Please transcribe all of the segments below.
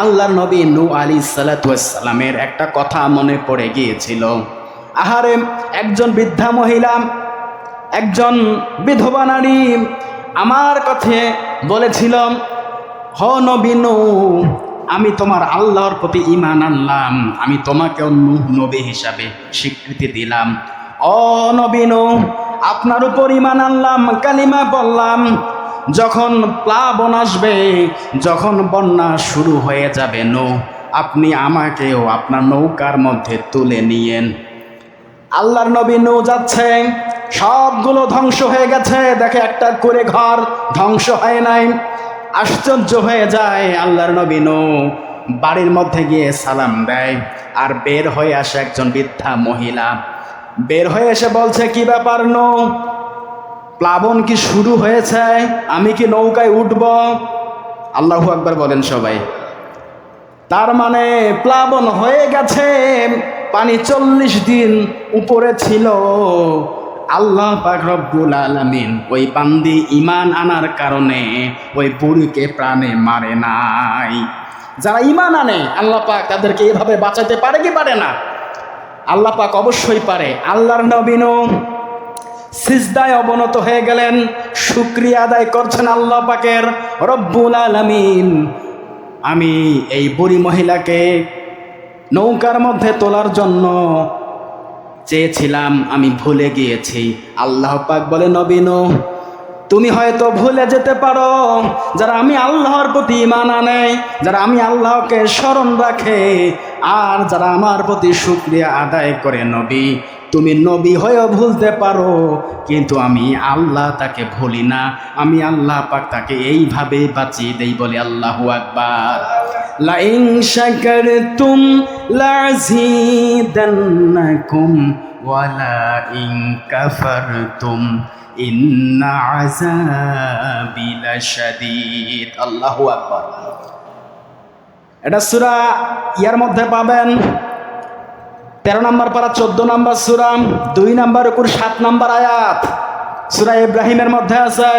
আল্লাহর নবী নু আলী সালাতামের একটা কথা মনে পড়ে গিয়েছিল। আহারে, একজন বৃদ্ধা মহিলা, একজন বিধবা নারী আমার কথা বলেছিল, হ নবীনু আমি তোমার আল্লাহর প্রতি ইমান আনলাম, আমি তোমাকেও নূহ নবী হিসাবে স্বীকৃতি দিলাম। অ নবীনু আপনার উপর ইমান আনলাম, কালিমা বললাম যখন প্লাবন আসবে, যখন বন্যা শুরু হয়ে যাবে, নৌ, আপনি আমাকেও আপনার নৌকার মধ্যে তুলে নিয়েন। আল্লাহর নবী নৌ যাচ্ছে, সবগুলো ধ্বংস হয়ে গেছে। দেখে একটা করে ঘর ধ্বংস হয় নাই। আশ্চর্য হয়ে যায় আল্লাহর নবী নৌ। বাড়ির মধ্যে গিয়ে সালাম দেয়, আর বের হয়ে আসে একজন বৃদ্ধা মহিলা। বের হয়ে এসে বলছে, কি ব্যাপার নৌ? প্লাবন কি শুরু হয়েছে? আমি কি নৌকায় উঠব? আল্লাহু আকবার বলেন সবাই। তার মানে প্লাবন হয়ে গেছে, পানি চল্লিশ দিন উপরে ছিল। আল্লাহ রব্বুল আলামিন ওই পান্দি ইমান আনার কারণে ওই বুড়িকে প্রাণে মারে নাই। যারা ইমান আনে, আল্লাহ পাক তাদেরকে এভাবে বাঁচাতে পারে কি পারে না? আল্লাহ পাক অবশ্যই পারে। আল্লাহর নবীনও সিজদায় অবনত হয়ে গেলেন। শুক্রিয়া আদায় করছেন আল্লাহ পাকের রব্বুল আলামিন। আমি এই বুড়ি মহিলাকে নৌকার মধ্যে তোলার জন্য চেয়েছিলাম, আমি ভুলে গিয়েছি। আল্লাহ পাক বলে নবীন তুমি হয়তো ভুলে যেতে পারো, যারা আমি আল্লাহর প্রতি ইমান আনে, যারা আমি আল্লাহকে স্মরণ রাখে, আর যারা আমার প্রতি শুক্রিয়া আদায় করে, নবী তুমি নবী হয়েও ভুলতে পারো, কিন্তু আমি আল্লাহ তাকে ভুলি না। আমি আল্লাহ পাক তাকে এইভাবে বাঁচিয়ে দেই বলে আল্লাহ আকবার। লাইং শাকারতুম লাযীদান্নাকুম ওয়ালা ইন কাফারতুম, ইন্না আযাবি লাশাদীদ। আল্লাহু আকবার। এটা সূরা ইয়ার মধ্যে পাবেন। তেরো নম্বর পারা, চোদ্দ নম্বর সুরা, দুই নম্বর উপর সাত নম্বর আয়াত। সুরা ইব্রাহিমের মধ্যে আছে,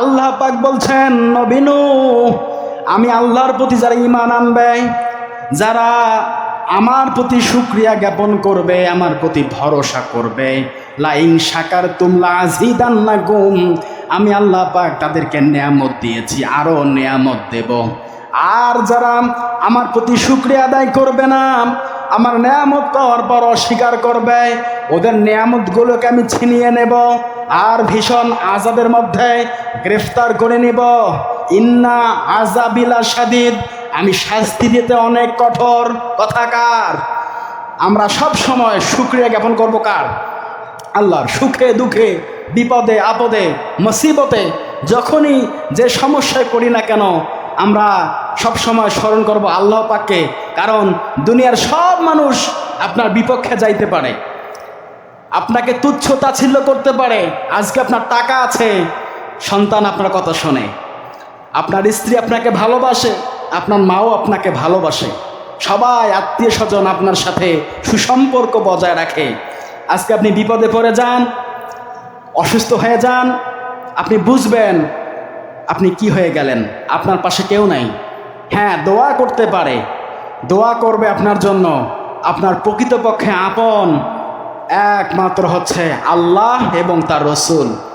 আল্লাহ পাক বলছেন নবীনু আমি আল্লাহর প্রতি যারা ইমান আনবে, যারা আমার প্রতি সুক্রিয়া জ্ঞাপন করবে, আমার প্রতি ভরসা করবে লাইং সাকার তুমলা আজিদান্না গুম, আমি আল্লাহ পাক তাদেরকে নেয়ামত দিয়েছি আরও নেয়ামত দেব। আর যারা আমার প্রতি শুক্রিয়া আদায় করবে না আমার নেয়ামত পাওয়ার পর অস্বীকার করবে, ওদের নেয়ামতগুলোকে আমি ছিনিয়ে নেব আর ভীষণ আজাবের মধ্যে গ্রেফতার করে নেব। ইন্না আজাবিলা সাদিদ আমি শাস্তি দিতে অনেক কঠোর। কথাকার আমরা সব সময় শুক্রিয়া জ্ঞাপন করব কার? আল্লাহর সুখে, দুঃখে, বিপদে, আপদে, মুসিবতে, যখনই যে সমস্যায় করি না কেন, আমরা সব সময় স্মরণ করব আল্লাহ পাককে, কারণ দুনিয়ার সব মানুষ আপনার বিপক্ষে যাইতে পারে। আপনাকে তুচ্ছ তাচ্ছিল্য করতে পারে, আজকে আপনার টাকা আছে, সন্তান আপনার কথা শোনে। আপনার স্ত্রী আপনাকে ভালোবাসে, আপনার মাও আপনাকে ভালোবাসে। সবাই আত্মীয় স্বজন আপনার সাথে সুসম্পর্ক বজায় রাখে। আজকে আপনি বিপদে পড়ে যান, অসুস্থ হয়ে যান, আপনি বুঝবেন আপনি কি হয়ে গেলেন, আপনার পাশে কেউ নাই। হ্যাঁ দোয়া করতে পারে। দোয়া করবে আপনার জন্য। আপনার প্রকৃতপক্ষে আপন একমাত্র হচ্ছে আল্লাহ এবং তার রসুল।